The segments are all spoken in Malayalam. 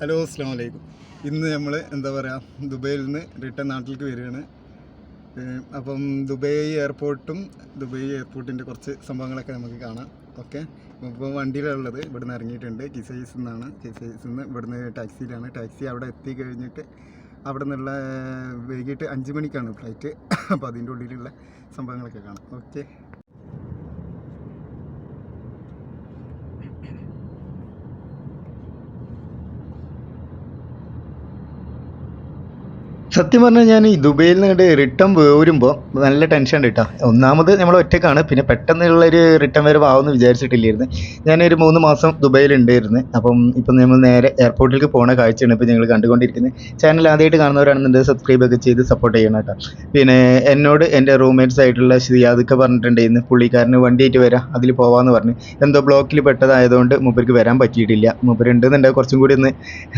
ഹലോ അസ്സാം വലൈക്കും ഇന്ന് നമ്മൾ എന്താ പറയുക ദുബൈയിൽ നിന്ന് റിട്ടേൺ നാട്ടിലേക്ക് വരികയാണ്. അപ്പം ദുബൈ എയർപോർട്ടും ദുബൈ എയർപോർട്ടിന്റെ കുറച്ച് സംഭവങ്ങളൊക്കെ നമുക്ക് കാണാം. ഓക്കെ? ഇപ്പോൾ വണ്ടിയിലുള്ളത് ഇവിടുന്ന് ഇറങ്ങിയിട്ടുണ്ട്. കിസൈസ് നിന്നാണ്. കിസൈസിൽ നിന്ന് ഇവിടുന്ന് ടാക്സിയിലാണ് ടാക്സി അവിടെ എത്തി കഴിഞ്ഞിട്ട് അവിടെ നിന്നുള്ള വൈകിട്ട് അഞ്ച് മണിക്കാണ് ഫ്ലൈറ്റ് അപ്പോൾ അതിന്റെ ഉള്ളിലുള്ള സംഭവങ്ങളൊക്കെ കാണാം. ഓക്കെ? സത്യം പറഞ്ഞാൽ ഞാൻ ഈ ദുബൈയിൽ നിന്ന് റിട്ടേൺ വരുമ്പോൾ നല്ല ടെൻഷൻ ഉണ്ട് കേട്ടോ ഒന്നാമത് നമ്മൾ ഒറ്റക്കാണ്. പിന്നെ പെട്ടെന്നുള്ളൊരു റിട്ടേൺ വരവ് ആവുമെന്ന് വിചാരിച്ചിട്ടില്ലായിരുന്നു. ഞാനൊരു മൂന്ന് മാസം ദുബൈയിൽ ഉണ്ടായിരുന്നു. അപ്പം ഇപ്പം നമ്മൾ നേരെ എയർപോർട്ടിലേക്ക് പോണ കാഴ്ചയാണ് ഇപ്പോൾ ഞങ്ങൾ കണ്ടുകൊണ്ടിരിക്കുന്നത്. ചാനൽ ആദ്യമായിട്ട് സബ്സ്ക്രൈബ് ഒക്കെ ചെയ്ത് സപ്പോർട്ട് ചെയ്യണം കേട്ടോ പിന്നെ എന്നോട് എന്റെ റൂംമേറ്റ്സ് ആയിട്ടുള്ള ശ്രീയാദൊക്കെ പറഞ്ഞിട്ടുണ്ടായിരുന്നു. പുള്ളിക്കാരന് വണ്ടിയായിട്ട് വരാം അതിൽ പോവാമെന്ന് പറഞ്ഞു. എന്തോ ബ്ലോക്കിൽ പെട്ടതായതുകൊണ്ട് മൂപ്പർക്ക് വരാൻ പറ്റിയിട്ടില്ല. മൂപ്പർ ഉണ്ടെന്നുണ്ടെങ്കിൽ കുറച്ചും കൂടി ഒന്ന്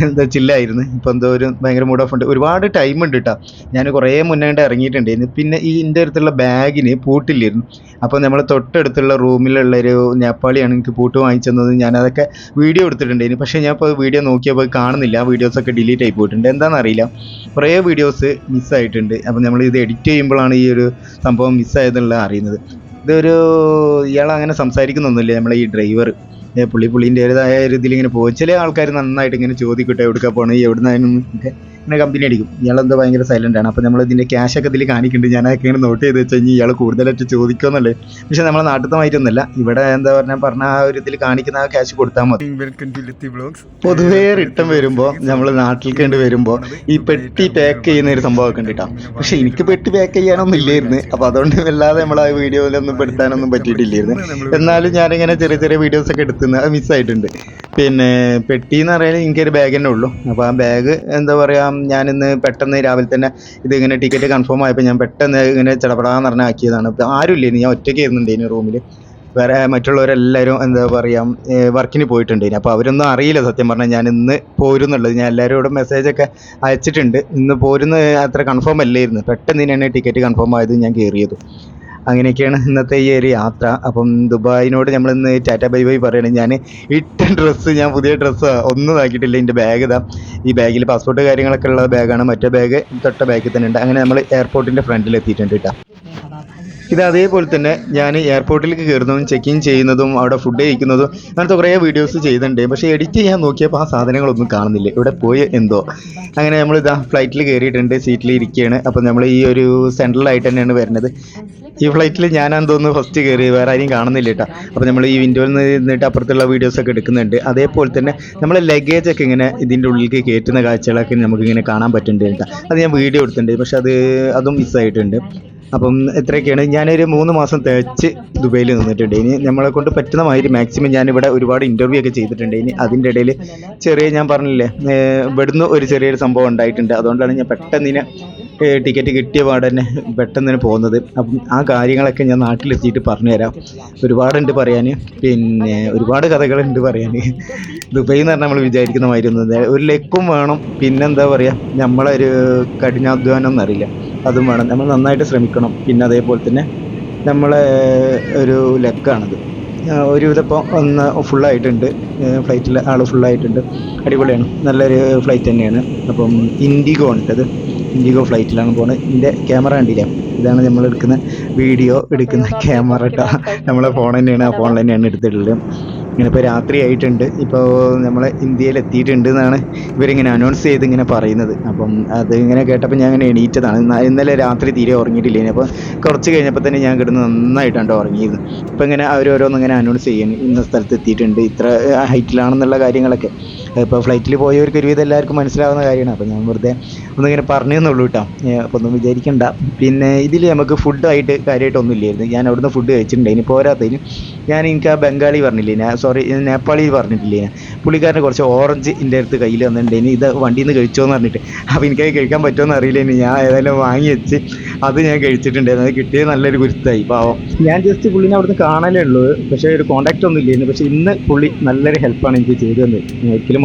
എന്താ ചില്ലായിരുന്നു ഇപ്പോൾ എന്തോ ഒരു ഭയങ്കര മൂഡ് ഓഫ് ഉണ്ട്. ഒരുപാട് ടൈം ഉണ്ട് കേട്ടോ ഞാൻ കുറേ മുന്നേ കണ്ട് ഇറങ്ങിയിട്ടുണ്ടായിരുന്നു. പിന്നെ ഈ എന്റെ അടുത്തുള്ള ബാഗിന് പൂട്ടില്ലായിരുന്നു. അപ്പോൾ നമ്മൾ തൊട്ടടുത്തുള്ള റൂമിലുള്ള ഒരു നേപ്പാളിയാണ് എനിക്ക് പൂട്ട് വാങ്ങിച്ചു ഞാൻ അതൊക്കെ വീഡിയോ എടുത്തിട്ടുണ്ടായിരുന്നു. പക്ഷേ ഞാൻ ഇപ്പോൾ വീഡിയോ നോക്കിയപ്പോൾ കാണുന്നില്ല. ആ വീഡിയോസൊക്കെ ഡിലീറ്റ് ആയി പോയിട്ടുണ്ട്. എന്താണെന്നറിയില്ല കുറേ വീഡിയോസ് മിസ്സായിട്ടുണ്ട് അപ്പോൾ നമ്മൾ ഇത് എഡിറ്റ് ചെയ്യുമ്പോഴാണ് ഈ ഒരു സംഭവം മിസ്സായതെന്നുള്ള അറിയുന്നത്. ഇതൊരു ഇയാൾ അങ്ങനെ സംസാരിക്കുന്നൊന്നുമില്ല. നമ്മളെ ഈ ഡ്രൈവർ പുള്ളി പുള്ളീന്റെതായ ഒരു ഇതിലിങ്ങനെ പോകും ചില ആൾക്കാർ നന്നായിട്ട് ഇങ്ങനെ ചോദിക്കട്ടെ എവിടുക്കാ പോകണം എവിടുന്നായാലും ഒക്കെ ഇങ്ങനെ കമ്പനി അടിക്കും. ഇയാളെന്താ ഭയങ്കര സൈലന്റ് ആണ്. അപ്പോൾ നമ്മൾ ഇതിന്റെ ക്യാഷ് ഒക്കെ ഇതിൽ കാണിക്കുന്നുണ്ട്. ഞാനതൊക്കെ ഇങ്ങനെ നോട്ട് ചെയ്ത് വെച്ച് കഴിഞ്ഞാൽ ഇയാൾ കൂടുതലായിട്ട് ചോദിക്കുമെന്നുള്ളത് പക്ഷേ നമ്മളെ നാട്ടിലമായിട്ടൊന്നുമല്ല ഇവിടെ എന്താ പറഞ്ഞാൽ പറഞ്ഞ ആ ഒരു ഇതിൽ കാണിക്കുന്ന ആ ക്യാഷ് കൊടുത്താൽ മതി. പൊതുവേ റിട്ടേൺ വരുമ്പോൾ നമ്മൾ നാട്ടിൽ കണ്ട് വരുമ്പോൾ ഈ പെട്ടി പാക്ക് ചെയ്യുന്ന ഒരു സംഭവമൊക്കെ ഉണ്ട് കേട്ടോ പക്ഷേ എനിക്ക് പെട്ടി പാക്ക് ചെയ്യാനൊന്നും ഇല്ലായിരുന്നു. അപ്പോൾ അതുകൊണ്ട് വല്ലാതെ നമ്മൾ ആ വീഡിയോയിലൊന്നും പെടുത്താനൊന്നും പറ്റിയിട്ടില്ലായിരുന്നു. എന്നാലും ഞാനിങ്ങനെ ചെറിയ ചെറിയ വീഡിയോസ് ഒക്കെ എടുത്തുന്നത് അത് മിസ്സായിട്ടുണ്ട് പിന്നെ പെട്ടി എന്ന് പറയുന്നത് എനിക്കൊരു ബാഗ് തന്നെ ഉള്ളൂ. അപ്പോൾ ആ ബാഗ് എന്താ പറയുക ഞാനിന്ന് പെട്ടെന്ന് രാവിലെ തന്നെ ഇത് ഇങ്ങനെ ടിക്കറ്റ് കൺഫേം ആയപ്പോൾ ഞാൻ പെട്ടെന്ന് ഇങ്ങനെ ചടപടാന്ന് പറഞ്ഞ് ആക്കിയതാണ് അപ്പോൾ ആരുമില്ല ഞാൻ ഒറ്റയ്ക്ക് ഇരുന്നുണ്ടായിരുന്നു റൂമിൽ വേറെ മറ്റുള്ളവരെല്ലാവരും എന്താ പറയുക വർക്കിന് പോയിട്ടുണ്ടായിരുന്നു അപ്പോൾ അവരൊന്നും അറിയില്ല സത്യം പറഞ്ഞാൽ ഞാൻ ഇന്ന് പോരുന്നുള്ളത്. ഞാൻ എല്ലാവരോടും മെസ്സേജൊക്കെ അയച്ചിട്ടുണ്ട്. ഇന്ന് പോരുന്ന അത്ര കൺഫേം അല്ലായിരുന്നു. പെട്ടെന്ന് തന്നെയാണ് ടിക്കറ്റ് കൺഫേം ആയത് ഞാൻ കയറിയത് അങ്ങനെയൊക്കെയാണ് ഇന്നത്തെ ഈ ഒരു യാത്ര. അപ്പം ദുബായിനോട് നമ്മൾ ഇന്ന് ടാറ്റ ബൈ ബൈ പറയണം. ഞാൻ ഇട്ട ഡ്രസ്സ് ഞാൻ പുതിയ ഡ്രസ്സ് ഒന്നും ആക്കിയിട്ടില്ല. എന്റെ ബാഗ് ഇതാ. ഈ ബാഗിൽ പാസ്പോർട്ട് കാര്യങ്ങളൊക്കെ ഉള്ള ബാഗാണ് മറ്റേ ബാഗ് തൊട്ട ബാഗിൽ തന്നെ ഉണ്ട്. അങ്ങനെ നമ്മൾ എയർപോർട്ടിന്റെ ഫ്രണ്ടിൽ എത്തിയിട്ടുണ്ട് കേട്ടോ ഇത് അതേപോലെ തന്നെ ഞാൻ എയർപോർട്ടിലേക്ക് കയറുന്നതും ചെക്ക് ഇൻ ചെയ്യുന്നതും അവിടെ ഫുഡ് കഴിക്കുന്നതും അങ്ങനത്തെ കുറേ വീഡിയോസ് ചെയ്തിട്ടുണ്ട്. പക്ഷേ എഡിറ്റ് ചെയ്യാൻ നോക്കിയപ്പോൾ ആ സാധനങ്ങളൊന്നും കാണുന്നില്ല. ഇവിടെ പോയി എന്തോ. അങ്ങനെ നമ്മൾ ഇതാ ഫ്ലൈറ്റിൽ കയറിയിട്ടുണ്ട് സീറ്റിൽ ഇരിക്കുകയാണ് അപ്പോൾ നമ്മൾ ഈ ഒരു സെൻട്രലായിട്ട് തന്നെയാണ് വരുന്നത്. ഈ ഫ്ലൈറ്റിൽ ഞാനാന്ന് തോന്നുന്നു ഫസ്റ്റ് കയറി വേറെ ആരെയും കാണുന്നില്ല കേട്ടോ. അപ്പോൾ നമ്മൾ ഈ വിൻഡോയിൽ നിന്ന് നിന്നിട്ട് അപ്പുറത്തുള്ള വീഡിയോസൊക്കെ എടുക്കുന്നുണ്ട്. അതേപോലെ തന്നെ നമ്മൾ ലഗേജ് ഒക്കെ ഇങ്ങനെ ഇതിന്റെ ഉള്ളിലേക്ക് കയറ്റുന്ന കാഴ്ചകളൊക്കെ നമുക്കിങ്ങനെ കാണാൻ പറ്റുന്നുണ്ട് കേട്ടോ. അത് ഞാൻ വീഡിയോ എടുത്തിട്ടുണ്ട്. പക്ഷെ അത് അതും മിസ്സായിട്ടുണ്ട് അപ്പം എത്രയൊക്കെയാണ്? ഞാനൊരു മൂന്ന് മാസം തേച്ച് ദുബൈയിൽ നിന്നിട്ടുണ്ട്. ഇനി നമ്മളെ കൊണ്ട് പറ്റുന്ന മാതിരി മാക്സിമം ഞാനിവിടെ ഒരുപാട് ഇന്റർവ്യൂ ഒക്കെ ചെയ്തിട്ടുണ്ട്. ഇനി അതിന്റെ ഇടയിൽ ചെറിയ ഞാൻ പറഞ്ഞില്ലേ ഇവിടുന്ന് ഒരു ചെറിയൊരു സംഭവം ഉണ്ടായിട്ടുണ്ട്. അതുകൊണ്ടാണ് ഞാൻ പെട്ടെന്ന് ഇനി ടിക്കറ്റ് കിട്ടിയ പാടെ തന്നെ പെട്ടെന്ന് തന്നെ പോകുന്നത്. അപ്പം ആ കാര്യങ്ങളൊക്കെ ഞാൻ നാട്ടിലെത്തിയിട്ട് പറഞ്ഞുതരാം. ഒരുപാടുണ്ട് പറയാൻ പിന്നെ ഒരുപാട് കഥകളുണ്ട് പറയാൻ ദുബൈ എന്ന് പറഞ്ഞാൽ നമ്മൾ വിചാരിക്കുന്ന മാതിരി ഒന്നും ഒരു ലക്കും വേണം. പിന്നെന്താ പറയുക നമ്മളൊരു കഠിനാധ്വാനം എന്നറിയില്ല. അതും വേണം. നമ്മൾ നന്നായിട്ട് ശ്രമിക്കണം. പിന്നെ അതേപോലെ തന്നെ നമ്മളെ ഒരു ലക്കാണത്. ഒരുവിധം ഇപ്പോൾ ഒന്ന് ഫുള്ളായിട്ടുണ്ട് ഫ്ലൈറ്റിൽ ആൾ ഫുള്ളായിട്ടുണ്ട് അടിപൊളിയാണ്. നല്ലൊരു ഫ്ലൈറ്റ് തന്നെയാണ്. അപ്പം ഇൻഡിഗോ ഉണ്ടത് ഇൻഡിഗോ ഫ്ലൈറ്റിലാണ് പോകുന്നത് ഇതിന്റെ ക്യാമറ കണ്ടില്ല? ഇതാണ് നമ്മൾ എടുക്കുന്ന വീഡിയോ എടുക്കുന്ന ക്യാമറ കേട്ടോ നമ്മളെ ഫോൺ തന്നെയാണ്. ആ ഫോൺ തന്നെയാണ് എടുത്തിട്ടുള്ളത്. ഇങ്ങനെ ഇപ്പോൾ രാത്രി ആയിട്ടുണ്ട് ഇപ്പോൾ നമ്മൾ ഇന്ത്യയിൽ എത്തിയിട്ടുണ്ട് എന്നാണ് ഇവരിങ്ങനെ അനൗൺസ് ചെയ്ത് ഇങ്ങനെ പറയുന്നത്. അപ്പം അത് ഇങ്ങനെ കേട്ടപ്പോൾ ഞാൻ ഇങ്ങനെ എണീറ്റതാണ്. ഇന്നലെ രാത്രി തീരെ ഉറങ്ങിയിട്ടില്ല അപ്പോൾ കുറച്ച് കഴിഞ്ഞപ്പോൾ തന്നെ ഞാൻ കിടന്ന് നന്നായിട്ടാണ് ഉറങ്ങിയത്. ഇപ്പം ഇങ്ങനെ അവരോരോന്ന് ഇങ്ങനെ അനൗൺസ് ചെയ്യും ഇന്ന സ്ഥലത്ത് എത്തിയിട്ടുണ്ട്. ഇത്ര ഹൈറ്റിലാണെന്നുള്ള കാര്യങ്ങളൊക്കെ. ഇപ്പോൾ ഫ്ലൈറ്റിൽ പോയവർക്ക് ഒരുവിധം എല്ലാവർക്കും മനസ്സിലാവുന്ന കാര്യമാണ്. അപ്പോൾ ഞാൻ വെറുതെ ഒന്നിങ്ങനെ പറഞ്ഞു എന്നുള്ളൂ കേട്ടോ. അപ്പോൾ ഒന്നും വിചാരിക്കണ്ട. പിന്നെ ഇതിൽ നമുക്ക് ഫുഡായിട്ട് കാര്യമായിട്ടൊന്നും ഇല്ലായിരുന്നു. ഞാൻ അവിടുന്ന് ഫുഡ് കഴിച്ചിട്ടുണ്ട്. ഇനി പോരാത്തതിന് ഞാൻ എനിക്ക് ആ ബംഗാളി പറഞ്ഞില്ലേ? ഞാൻ സോറി നേപ്പാളി പറഞ്ഞിട്ടില്ലേ? ഞാൻ പുള്ളിക്കാരന് കുറച്ച് ഓറഞ്ച് എന്റെ അടുത്ത് കയ്യിൽ വന്നിട്ടുണ്ടായിന് ഇത് വണ്ടിയിൽ നിന്ന് കഴിച്ചോ എന്ന് പറഞ്ഞിട്ട്. അപ്പോൾ എനിക്കത് കഴിക്കാൻ പറ്റുമോ എന്ന് അറിയില്ല. ഇനി ഞാൻ ഏതായാലും വാങ്ങി വെച്ച് അത് ഞാൻ കഴിച്ചിട്ടുണ്ടായിരുന്നു. അത് കിട്ടിയത് നല്ലൊരു ഗുരുത്തായി. പാവം. ഞാൻ ജസ്റ്റ് പുള്ളിനെ അവിടുന്ന് കാണലേ ഉള്ളൂ. പക്ഷേ ഒരു കോൺടാക്റ്റ് ഒന്നും ഇല്ലായിരുന്നു. പക്ഷേ ഇന്ന് പുള്ളി നല്ലൊരു ഹെൽപ്പാണ് എനിക്ക് ചെയ്തു തന്നത് ഒരിക്കലും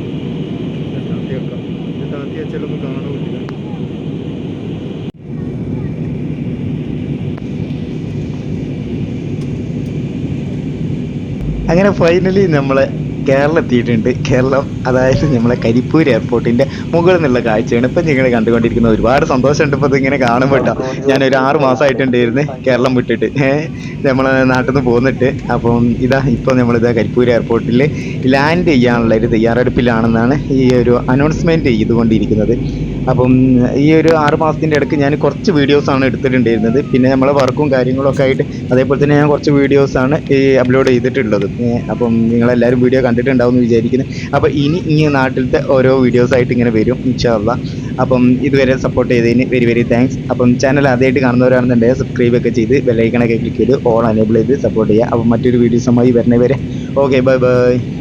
അങ്ങനെ ഫൈനലി നമ്മൾ കേരളം എത്തിയിട്ടുണ്ട്. കേരളം അതായത് നമ്മളെ കരിപ്പൂർ എയർപോർട്ടിന്റെ മുകളിൽ നിന്നുള്ള കാഴ്ചയാണ്. ഇപ്പം നിങ്ങൾ കണ്ടുകൊണ്ടിരിക്കുന്നത് ഒരുപാട് സന്തോഷമുണ്ട് ഇപ്പോൾ ഇതിങ്ങനെ കാണുമ്പോൾ ഞാൻ ഒരു ആറ് മാസമായിട്ടുണ്ടായിരുന്നു കേരളം വിട്ടിട്ട്. നമ്മളെ നാട്ടിൽ നിന്ന് പോന്നിട്ട്. അപ്പം ഇതാ ഇപ്പോൾ നമ്മളിതാ കരിപ്പൂർ എയർപോർട്ടിൽ ലാൻഡ് ചെയ്യാനുള്ള ഒരു തയ്യാറെടുപ്പിലാണെന്നാണ് ഈ ഒരു അനൗൺസ്മെന്റ് ചെയ്തുകൊണ്ടിരിക്കുന്നത്. അപ്പം ഈ ഒരു ആറ് മാസത്തിന്റെ ഇടയ്ക്ക് ഞാൻ കുറച്ച് വീഡിയോസാണ് എടുത്തിട്ടുണ്ടായിരുന്നത്. പിന്നെ നമ്മളെ വർക്കും കാര്യങ്ങളൊക്കെ ആയിട്ട് അതേപോലെ തന്നെ ഞാൻ കുറച്ച് വീഡിയോസാണ് ഈ അപ്ലോഡ് ചെയ്തിട്ടുള്ളത്. അപ്പം നിങ്ങളെല്ലാവരും വീഡിയോ കണ്ടിട്ടുണ്ടാവും എന്ന് വിചാരിക്കുന്നു. അപ്പോൾ ഇനി ഈ നാട്ടിലത്തെ ഓരോ വീഡിയോസായിട്ട് ഇങ്ങനെ വരും ഇൻഷാല്ല അപ്പം ഇതുവരെ സപ്പോർട്ട് ചെയ്തതിന് വെരി വെരി താങ്ക്സ് അപ്പം ചാനൽ ആദ്യമായിട്ട് കാണുന്നവരാണെന്നുണ്ടെങ്കിൽ സബ്സ്ക്രൈബ് ഒക്കെ ചെയ്ത് ബെല്ലൈക്കണൊക്കെ ക്ലിക്ക് ചെയ്ത് ഓൾ അനേബിൾ ചെയ്ത് സപ്പോർട്ട് ചെയ്യുക. അപ്പം മറ്റൊരു വീഡിയോസുമായി വരണവരെ ഓക്കെ ബൈ ബൈ